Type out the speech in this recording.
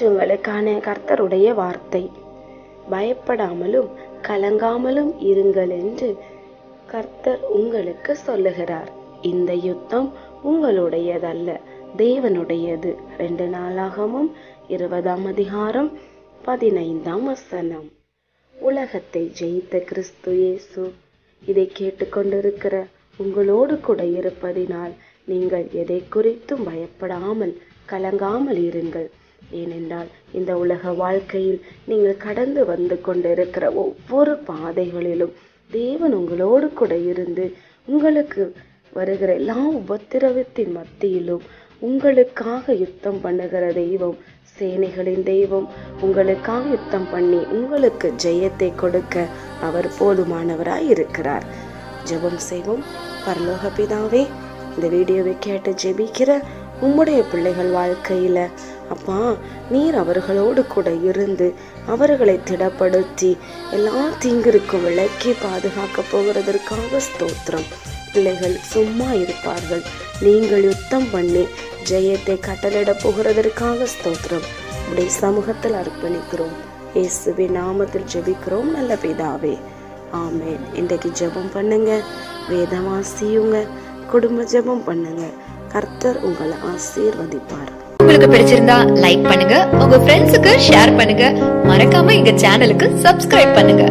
இன்று உங்களுக்கான கர்த்தருடைய வார்த்தை. பயப்படாமலும் கலங்காமலும் இருங்கள் என்று கர்த்தர் உங்களுக்கு சொல்லுகிறார். இந்த யுத்தம் உங்களுடையதல்ல தேவனுடையது. ரெண்டு நாளாகவும் இருபதாம் அதிகாரம் பதினைந்தாம் வசனம். உலகத்தை ஜெயித்த கிறிஸ்து இயேசு இதை கேட்டுக்கொண்டிருக்கிற உங்களோடு கூட இருப்பதினால் நீங்கள் எதை குறித்தும் பயப்படாமல் கலங்காமல் இருங்கள். ஏனென்றால் இந்த உலக வாழ்க்கையில் நீங்கள் கடந்து வந்து கொண்டிருக்கிற ஒவ்வொரு பாதைகளிலும் தேவன் உங்களோடு கூட இருந்து உங்களுக்கு வருகிற எல்லா உபத்திரவத்தின் மத்தியிலும் உங்களுக்காக யுத்தம் பண்ணுகிற தெய்வம் சேனைகளின் தெய்வம் உங்களுக்காக யுத்தம் பண்ணி உங்களுக்கு ஜெயத்தை கொடுக்க அவர் போதுமானவராய் இருக்கிறார். ஜெபம் செய்வோம். பரலோக பிதாவே இந்த வீடியோவை கேட்டு ஜெபிக்கிற உம்முடைய பிள்ளைகள் வாழ்க்கையில் அப்பா நீர் அவர்களோடு கூட இருந்து அவர்களை திடப்படுத்தி எல்லா தீங்கிற்கும் விளக்கி பாதுகாக்க போகிறதற்காக ஸ்தோத்திரம். பிள்ளைகள் சும்மா இருப்பார்கள். நீங்கள் யுத்தம் பண்ணி ஜெயத்தை கட்டளிட போகிறதற்காக ஸ்தோத்திரம். உடைய சமூகத்தில் அர்ப்பணிக்கிறோம். இயேசுவை நாமத்தில் ஜெபிக்கிறோம் நல்ல பிதாவே. ஆமேன். இன்றைக்கு ஜெபம் பண்ணுங்க. வேதம் வாசியுங்க. குடும்ப ஜெபம் பண்ணுங்க. கர்த்தர் உங்களை ஆசீர்வதிப்பார். உங்களுக்கு பிடிச்சிருந்தா லைக் பண்ணுங்க. உங்க ஃப்ரெண்ட்ஸுக்கு ஷேர் பண்ணுங்க. மறக்காம எங்க சேனலுக்கு சப்ஸ்கிரைப் பண்ணுங்க.